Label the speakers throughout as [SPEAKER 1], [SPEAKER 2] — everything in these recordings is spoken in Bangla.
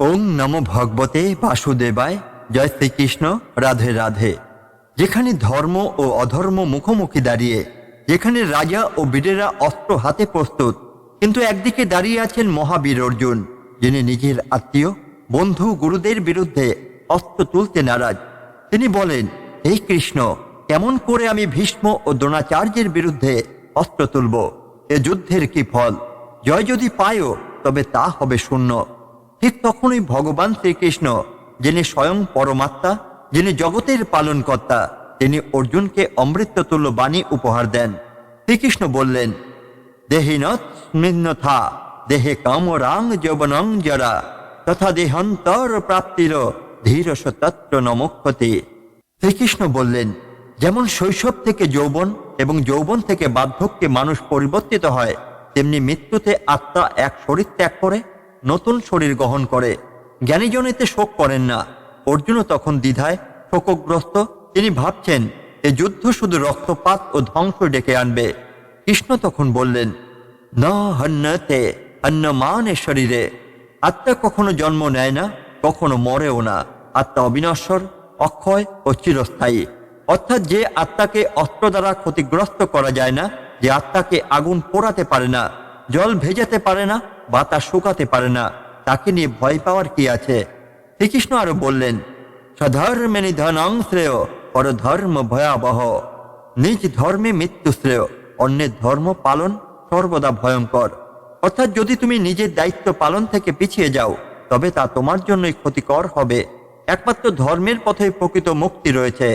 [SPEAKER 1] ওং নম ভগবতে বাসুদেবায়, জয় শ্রীকৃষ্ণ, রাধে রাধে। যেখানে ধর্ম ও অধর্ম মুখোমুখি দাঁড়িয়ে, যেখানে রাজা ও বীরেরা অস্ত্র হাতে প্রস্তুত, কিন্তু একদিকে দাঁড়িয়ে আছেন মহাবীর অর্জুন, যিনি নিজের আত্মীয়, বন্ধু, গুরুদের বিরুদ্ধে অস্ত্র তুলতে নারাজ। তিনি বলেন এই কৃষ্ণ, কেমন করে আমি ভীষ্ম ও দ্রোণাচার্যের বিরুদ্ধে অস্ত্র তুলব? এ যুদ্ধের কি ফল? জয় যদি পায়ও তবে তা হবে শূন্য। ঠিক তখনই ভগবান শ্রীকৃষ্ণ, যিনি স্বয়ং পরমাত্মা, যিনি জগতের পালনকর্তা, তিনি অর্জুনকে অমৃততুল্য বাণী উপহার দেন। শ্রীকৃষ্ণ বললেন স্মিন্নথা দেহে কামরাং যৌবনং জরা, তথা দেহান্তর প্রাপ্তির ধীরস তত্র নমক্ষতে। শ্রীকৃষ্ণ বললেন, যেমন শৈশব থেকে যৌবন এবং যৌবন থেকে বার্ধক্যে মানুষ পরিবর্তিত হয়, তেমনি মৃত্যুতে আত্মা এক শরীর ত্যাগ করে। নতুন শরীর গ্রহণ করে। জ্ঞানীজনেতে শোক করেন না। অর্জুনও তখন দ্বিধায় শোকগ্রস্ত। তিনি ভাবছেন, এ যুদ্ধ শুধু রক্তপাত ও ধ্বংস ডেকে আনবে। কৃষ্ণ তখন বললেন, ন হন্যতে অন্যমানের শরীরে। আত্মা কখনো জন্ম নেয় না, কখনো মরেও না। আত্মা অবিনশ্বর, অক্ষয় ও চিরস্থায়ী। অর্থাৎ যে আত্মাকে অস্ত্র দ্বারা ক্ষতিগ্রস্ত করা যায় না, যে আত্মাকে আগুন পোড়াতে পারে না, জল ভেজাতে পারে না বাতাস শুকাতে পারে না। তাকে নিয়ে ভয় পাওয়ার কি আছে? শ্রীকৃষ্ণ আরও বললেন সধর্মে নিধনং শ্রেয়, পরধর্ম ভয়াবহ। নিজ ধর্মে মৃত্যু শ্রেয়, অন্যের ধর্ম পালন সর্বদা ভয়ঙ্কর। অর্থাৎ যদি তুমি নিজের দায়িত্ব পালন থেকে পিছিয়ে যাও, তবে তা তোমার জন্যই ক্ষতিকর হবে। একমাত্র ধর্মের পথে প্রকৃত মুক্তি রয়েছে।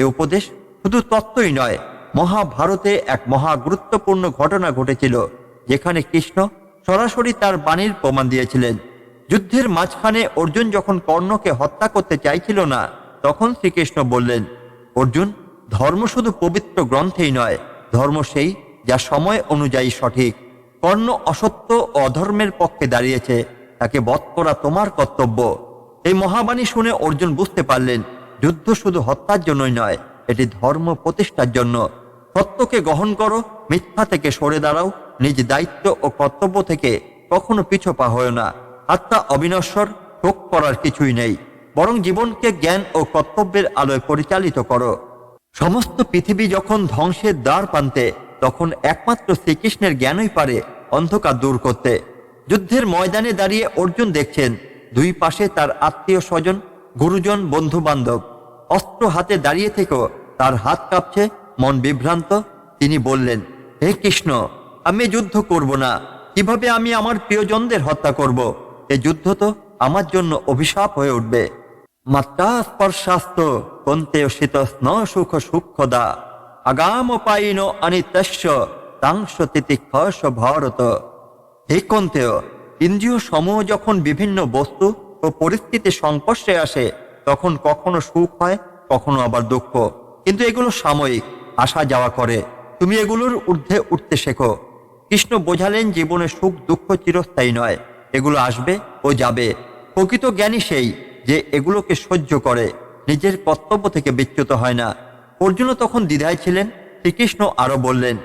[SPEAKER 1] এ উপদেশ শুধু তত্ত্বই নয়, মহাভারতে এক মহা গুরুত্বপূর্ণ ঘটনা ঘটেছিল, যেখানে কৃষ্ণ সরাসরি তার বাণীর প্রমাণ দিয়েছিলেন। যুদ্ধের মাঝখানে অর্জুন যখন কর্ণকে হত্যা করতে চাইছিল না, তখন শ্রীকৃষ্ণ বললেন, অর্জুন, ধর্ম শুধু পবিত্র গ্রন্থেই নয়, ধর্ম সেই যা সময় অনুযায়ী সঠিক। কর্ণ অসত্য অধর্মের পক্ষে দাঁড়িয়েছে, তাকে বধ করা তোমার কর্তব্য। এই মহাবাণী শুনে অর্জুন বুঝতে পারলেন, যুদ্ধ শুধু হত্যার জন্যই নয়, এটি ধর্ম প্রতিষ্ঠার জন্য। সত্যকে গ্রহণ করো, মিথ্যা থেকে সরে দাঁড়াও নিজ দায়িত্ব ও কর্তব্য থেকে কখনো পিছু পা হয় না। আত্মা অবিনশ্বর, শোক করার কিছুই নেই। বরং জীবনকে জ্ঞান ও কর্তব্যের আলোয় পরিচালিত করো। সমস্ত পৃথিবী যখন ধ্বংসের দ্বার প্রান্তে, তখন একমাত্র শ্রীকৃষ্ণের জ্ঞানই পারে অন্ধকার দূর করতে। যুদ্ধের ময়দানে দাঁড়িয়ে অর্জুন দেখছেন, দুই পাশে তার আত্মীয় স্বজন, গুরুজন বন্ধু বান্ধব অস্ত্র হাতে দাঁড়িয়ে থেকেও তার হাত কাঁপছে, মন বিভ্রান্ত। তিনি বললেন, হে কৃষ্ণ আমি যুদ্ধ করব না। কীভাবে আমি আমার প্রিয়জনদের হত্যা করব? এ যুদ্ধ তো আমার জন্য অভিশাপ হয়ে উঠবে। মাত্রা স্পর্শাস্ত, কন্তে শীত স্ন সুখ সূক্ষ্মদা আগাম পাইন অনিতস্য তাংশ ভারত হে কন্তেয় ইন্দ্রিয় সমূহ যখন বিভিন্ন বস্তু ও পরিস্থিতির সংস্পর্শে আসে, তখন কখনো সুখ হয়, কখনো আবার দুঃখ। কিন্তু এগুলো সাময়িক, আসা যাওয়া করে। তুমি এগুলোর ঊর্ধ্বে উঠতে শেখো। কৃষ্ণ বোঝালেন জীবনে সুখ, দুঃখ চিরস্থায়ী নয়। এগুলো আসবে ও যাবে। প্রকৃত জ্ঞানী সেই যে এগুলোকে সহ্য করে, নিজের কর্তব্য থেকে বিচ্যুত হয় না। অর্জুন তখন দ্বিধায় ছিলেন, শ্রীকৃষ্ণ আরও বললেন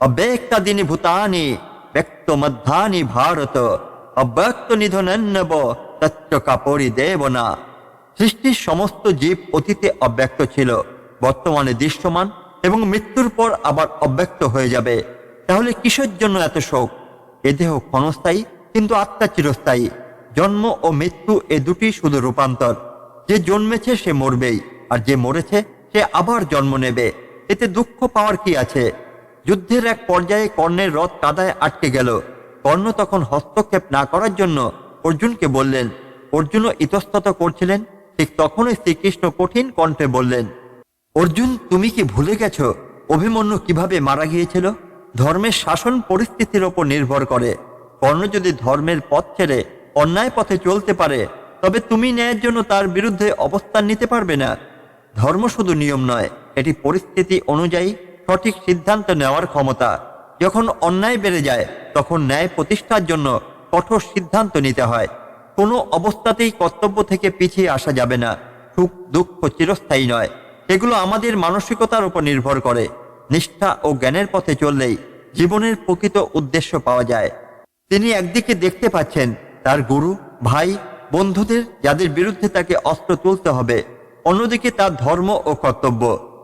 [SPEAKER 1] অব্যক্তাদিনী ভূতানি, ব্যক্ত মধ্যানি ভারত, অব্যক্ত নিধনন্নব তত্ত্ব কাপড়ি দেব না সৃষ্টির সমস্ত জীব অতীতে অব্যক্ত ছিল, বর্তমানে দৃশ্যমান এবং মৃত্যুর পর আবার অব্যক্ত হয়ে যাবে। তাহলে কিসের জন্য এত শোক? এ দেহ ক্ষণস্থায়ী, কিন্তু আত্মা চিরস্থায়ী। জন্ম ও মৃত্যু এ দুটি শুধু রূপান্তর। যে জন্মেছে সে মরবেই, আর যে মরেছে সে আবার জন্ম নেবে। এতে দুঃখ পাওয়ার কি আছে? যুদ্ধের এক পর্যায়ে কর্ণের রথ কাদায় আটকে গেল। কর্ণ তখন হস্তক্ষেপ না করার জন্য অর্জুনকে বললেন, অর্জুনও ইতস্তত করছিলেন? ঠিক তখনই শ্রীকৃষ্ণ কঠিন কণ্ঠে বললেন, অর্জুন, তুমি কি ভুলে গেছো? অভিমন্যু কীভাবে মারা গিয়েছিল? ধর্মের শাসন পরিস্থিতির ওপর নির্ভর করে। কর্ণ যদি ধর্মের পথ ছেড়ে অন্যায় পথে চলতে পারে, তবে তুমি ন্যায়ের জন্য তার বিরুদ্ধে অবস্থান নিতে পারবে না। ধর্ম শুধু নিয়ম নয়, এটি পরিস্থিতি অনুযায়ী সঠিক সিদ্ধান্ত নেওয়ার ক্ষমতা। যখন অন্যায় বেড়ে যায়, তখন ন্যায় প্রতিষ্ঠার জন্য কঠোর সিদ্ধান্ত নিতে হয়। কোনো অবস্থাতেই কর্তব্য থেকে পিছিয়ে আসা যাবে না। সুখ, দুঃখ চিরস্থায়ী নয়। এগুলো আমাদের মানসিকতার উপর নির্ভর করে। নিষ্ঠা ও জ্ঞানের পথে চললেই জীবনের প্রকৃত উদ্দেশ্য পাওয়া যায়। তিনি একদিকে দেখতে পাচ্ছেন তার গুরু, ভাই, বন্ধুদের, যাদের বিরুদ্ধে তাকে অস্ত্র তুলতে হবে। অন্যদিকে তার ধর্ম ও কর্তব্য,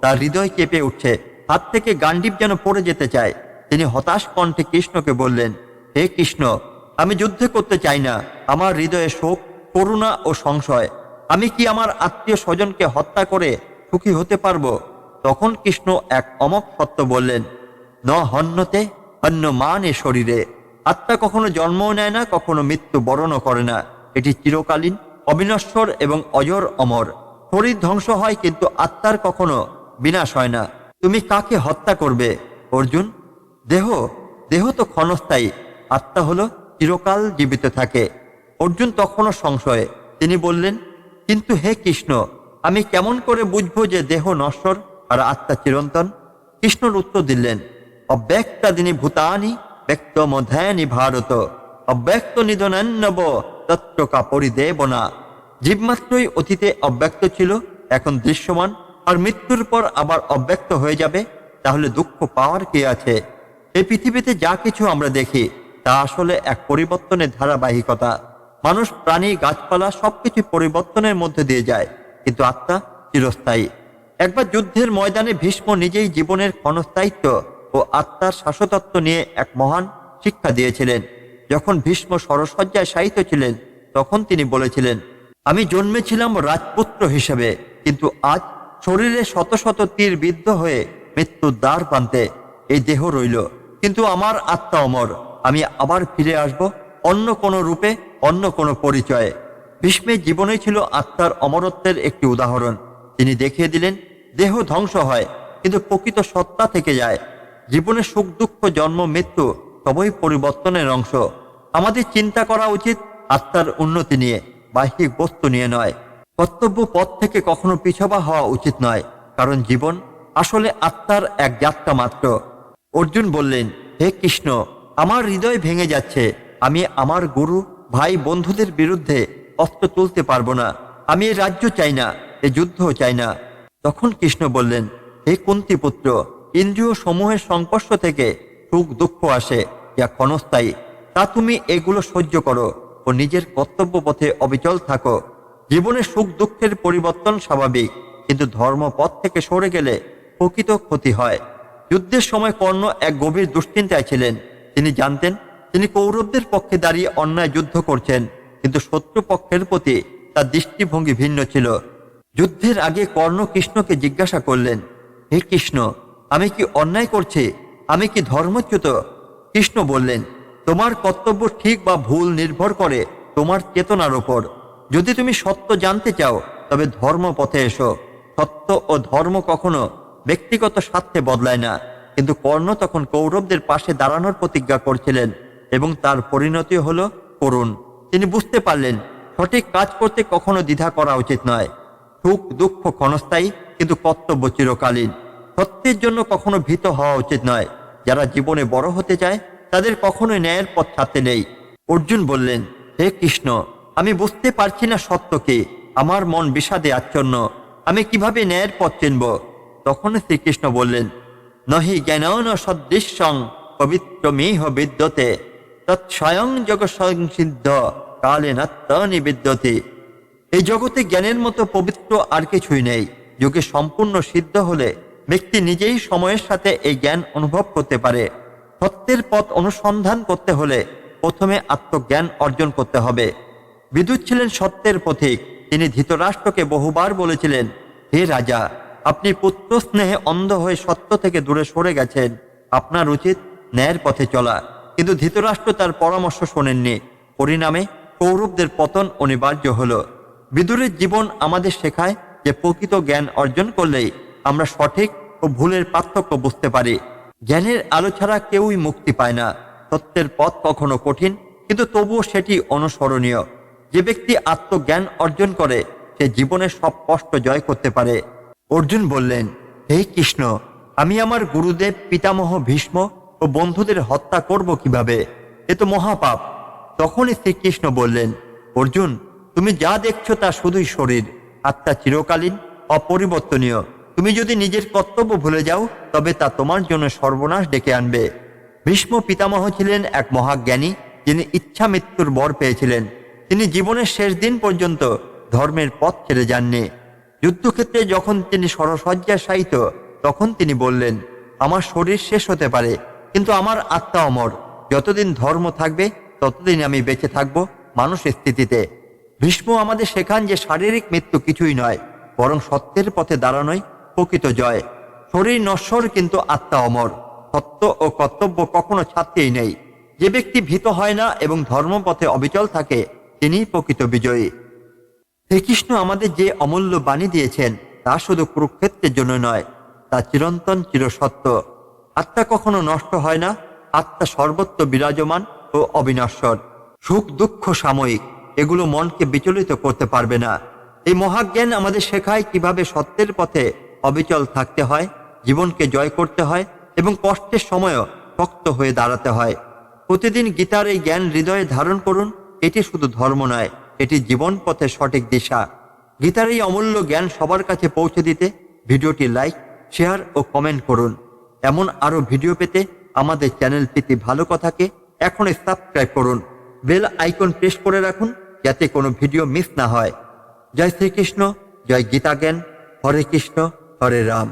[SPEAKER 1] তার হৃদয় কেঁপে উঠছে। হাত থেকে গান্ডিব যেন পড়ে যেতে চায়। তিনি হতাশ কণ্ঠে কৃষ্ণকে বললেন, হে কৃষ্ণ, আমি যুদ্ধ করতে চাই না। আমার হৃদয়ে শোক, করুণা ও সংশয়। আমি কি আমার আত্মীয় স্বজনকে হত্যা করে সুখী হতে পারব? তখন কৃষ্ণ এক অমক সত্য বললেন, ন হন্যতে অন্য মান শরীরে। আত্মা কখনো জন্মও নেয় না, কখনো মৃত্যু বরণও করে না। এটি চিরকালীন, অবিনশ্বর এবং অজর অমর। শরীর ধ্বংস হয় কিন্তু আত্মার কখনো বিনাশ হয় না। তুমি কাকে হত্যা করবে? অর্জুন, দেহ দেহ তো ক্ষণস্থায়ী। আত্মা হলো চিরকাল জীবিত থাকে। অর্জুন তখনও সংশয়ে, তিনি বললেন, কিন্তু হে কৃষ্ণ, আমি কেমন করে বুঝব যে দেহ নশ্বর আর আত্মা চিরন্তন। কৃষ্ণর উত্তর দিলেন অব্যক্তাদিনী ভূতানি, ব্যক্ত মধ্যানি ভারত। অব্যক্ত নিধনান্নব তত্ত্বকা পরিদেবনা। জীবমাত্রই অতীতে অব্যক্ত ছিল, এখন দৃশ্যমান। আর মৃত্যুর পর আবার অব্যক্ত হয়ে যাবে, তাহলে দুঃখ পাওয়ার কে আছে? এই পৃথিবীতে যা কিছু আমরা দেখি, তা আসলে এক পরিবর্তনের ধারাবাহিকতা। মানুষ, প্রাণী, গাছপালা সবকিছু পরিবর্তনের মধ্যে দিয়ে যায়, কিন্তু আত্মা চিরস্থায়ী। একবার যুদ্ধের ময়দানে ভীষ্ম নিজেই জীবনের ক্ষণস্থায়িত্ব ও আত্মার শাশ্বতত্ব নিয়ে এক মহান শিক্ষা দিয়েছিলেন। যখন ভীষ্ম সরসজ্জায় শায়িত ছিলেন, তখন তিনি বলেছিলেন, আমি জন্মেছিলাম রাজপুত্র হিসেবে, কিন্তু আজ শরীরে শত শত তীর বিদ্ধ হয়ে মৃত্যুর দ্বার প্রান্তে এই দেহ রইল। কিন্তু আমার আত্মা অমর, আমি আবার ফিরে আসব অন্য কোনো রূপে, অন্য কোনো পরিচয়ে। ভীষ্মের জীবনে ছিল আত্মার অমরত্বের একটি উদাহরণ। তিনি দেখিয়ে দিলেন দেহ ধ্বংস হয়, কিন্তু প্রকৃত সত্তা থেকে যায়। জীবনে সুখ, দুঃখ, জন্ম, মৃত্যু সবই পরিবর্তনের অংশ। আমাদের চিন্তা করা উচিত আত্মার উন্নতি নিয়ে, বাহ্যিক বস্তু নিয়ে নয়। কর্তব্য পথ থেকে কখনো পিছবা হওয়া উচিত নয়, কারণ জীবন আসলে আত্মার এক যাত্রা মাত্র। অর্জুন বললেন, হে কৃষ্ণ, আমার হৃদয় ভেঙে যাচ্ছে। আমি আমার গুরু, ভাই, বন্ধুদের বিরুদ্ধে অস্ত্র তুলতে পারব না। আমি এ রাজ্য চাই না, এ যুদ্ধও চাই না। তখন কৃষ্ণ বললেন, হে কুন্তি পুত্র ইন্দ্রিয় সমূহের সংস্পর্শ থেকে সুখ দুঃখ আসে, যা ক্ষণস্থায়ী। তা তুমি এগুলো সহ্য করো ও নিজের কর্তব্য পথে অবিচল থাকো। জীবনে সুখ দুঃখের পরিবর্তন স্বাভাবিক, কিন্তু ধর্মপথ থেকে সরে গেলে প্রকৃত ক্ষতি হয়। যুদ্ধের সময় কর্ণ এক গভীর দুশ্চিন্তায় ছিলেন। তিনি জানতেন, তিনি কৌরবদের পক্ষে দাঁড়িয়ে অন্যায় যুদ্ধ করছেন, কিন্তু শত্রু পক্ষের প্রতি তার দৃষ্টিভঙ্গি ভিন্ন ছিল। যুদ্ধের আগে কর্ণ কৃষ্ণকে জিজ্ঞাসা করলেন, হে কৃষ্ণ, আমি কি অন্যায় করছি? আমি কি ধর্মচ্যুত? কৃষ্ণ বললেন, তোমার কর্তব্য ঠিক বা ভুল নির্ভর করে তোমার চেতনার ওপর যদি তুমি সত্য জানতে চাও, তবে ধর্ম পথে এসো। সত্য ও ধর্ম কখনো ব্যক্তিগত স্বার্থে বদলায় না। কিন্তু কর্ণ তখন কৌরবদের পাশে দাঁড়ানোর প্রতিজ্ঞা করছিলেন এবং তার পরিণতি হল করুণ। তিনি বুঝতে পারলেন, সঠিক কাজ করতে কখনো দ্বিধা করা উচিত নয়। সুখ, দুঃখ ক্ষণস্থায়ী, কিন্তু কর্তব্য চিরকালীন। সত্যের জন্য কখনো ভীত হওয়া উচিত নয়। যারা জীবনে বড় হতে চায়, তাদের কখনোই ন্যায়ের পথ ছাড়তে নেই। অর্জুন বললেন, হে কৃষ্ণ, আমি বুঝতে পারছি না সত্যকে। আমার মন বিষাদে আচ্ছন্ন। আমি কীভাবে ন্যায়ের পথ চিনব? তখন শ্রীকৃষ্ণ বললেন, নহি জ্ঞান সদৃশ্যং পবিত্র মেহ বিদ্যতে। তৎস্বয়ং জগ সংসিদ্ধ কালে নাত্ত নিবিদ্যতে এই জগতে জ্ঞানের মতো পবিত্র আর কিছুই নেই। যোগে সম্পূর্ণ সিদ্ধ হলে ব্যক্তি নিজেই সময়ের সাথে এই জ্ঞান অনুভব করতে পারে। সত্যের পথ অনুসন্ধান করতে হলে প্রথমে আত্মজ্ঞান অর্জন করতে হবে। বিদ্যুৎ ছিলেন সত্যের পথিক। তিনি ধৃতরাষ্ট্রকে বহুবার বলেছিলেন, হে রাজা, আপনি পুত্র স্নেহে অন্ধ হয়ে সত্য থেকে দূরে সরে গেছেন। আপনার উচিত ন্যায়ের পথে চলা। কিন্তু ধৃতরাষ্ট্র তার পরামর্শ শোনেননি। পরিণামে কৌরবদের পতন অনিবার্য হলো। বিদুরের জীবন আমাদের শেখায় যে প্রকৃত জ্ঞান অর্জন করলেই আমরা সঠিক ও ভুলের পার্থক্য বুঝতে পারি। জ্ঞানের আলো ছাড়া কেউই মুক্তি পায় না। সত্যের পথ কখনো কঠিন, কিন্তু তবুও সেটি অনুসরণীয়। যে ব্যক্তি আত্মজ্ঞান অর্জন করে, সে জীবনের সব কষ্ট জয় করতে পারে। অর্জুন বললেন, হে কৃষ্ণ, আমি আমার গুরুদেব, পিতামহ ভীষ্ম ও বন্ধুদের হত্যা করব কীভাবে? এ তো মহাপাপ। তখনই শ্রীকৃষ্ণ বললেন, অর্জুন তুমি যা দেখছ তা শুধুই শরীর, আত্মা চিরকালীন, অপরিবর্তনীয়। তুমি যদি নিজের কর্তব্য ভুলে যাও, তবে তা তোমার জন্য সর্বনাশ ডেকে আনবে। ভীষ্ম পিতামহ ছিলেন এক মহাজ্ঞানী, যিনি ইচ্ছা মৃত্যুর বর পেয়েছিলেন। তিনি জীবনের শেষ দিন পর্যন্ত ধর্মের পথ ছেড়ে যাননি। যুদ্ধক্ষেত্রে যখন তিনি সরসজ্জায় শায়িত, তখন তিনি বললেন, আমার শরীর শেষ হতে পারে, কিন্তু আমার আত্মা অমর। যতদিন ধর্ম থাকবে, ততদিন আমি বেঁচে থাকব মানুষের স্থিতিতে। ভীষ্ম আমাদের শেখান যে শারীরিক মৃত্যু কিছুই নয়, বরং সত্যের পথে দাঁড়ানোই প্রকৃত জয়। শরীর নশ্বর, কিন্তু আত্মা অমর। সত্য ও কর্তব্য কখনো ছাড়তেই নেই। যে ব্যক্তি ভীত হয় না এবং ধর্মপথে অবিচল থাকে, তিনিই প্রকৃত বিজয়ী। শ্রীকৃষ্ণ আমাদের যে অমূল্য বাণী দিয়েছেন, তা শুধু কুরুক্ষেত্রের জন্য নয়, তা চিরন্তন চিরসত্য। আত্মা কখনো নষ্ট হয় না, আত্মা সর্বত্র বিরাজমান ও অবিনশ্বর। সুখ দুঃখ সাময়িক। এগুলো মনকে বিচলিত করতে পারবে না। এই মহাজ্ঞান আমাদের শেখায় কীভাবে সত্যের পথে অবিচল থাকতে হয়, জীবনকে জয় করতে হয় এবং কষ্টের সময়ও শক্ত হয়ে দাঁড়াতে হয়। প্রতিদিন গীতার এই জ্ঞান হৃদয়ে ধারণ করুন, এটি শুধু ধর্ম নয়, এটি জীবন পথে সঠিক দিশা। গীতার এই অমূল্য জ্ঞান সবার কাছে পৌঁছে দিতে ভিডিওটি লাইক, শেয়ার ও কমেন্ট করুন। এমন আরও ভিডিও পেতে আমাদের চ্যানেলটিতে ভালো কথাকে এখনই সাবস্ক্রাইব করুন। বেল আইকন প্রেস করে রাখুন যাতে কোনো ভিডিও মিস না হয়। জয় শ্রীকৃষ্ণ, জয় গীতা জ্ঞান, হরে কৃষ্ণ, হরে রাম।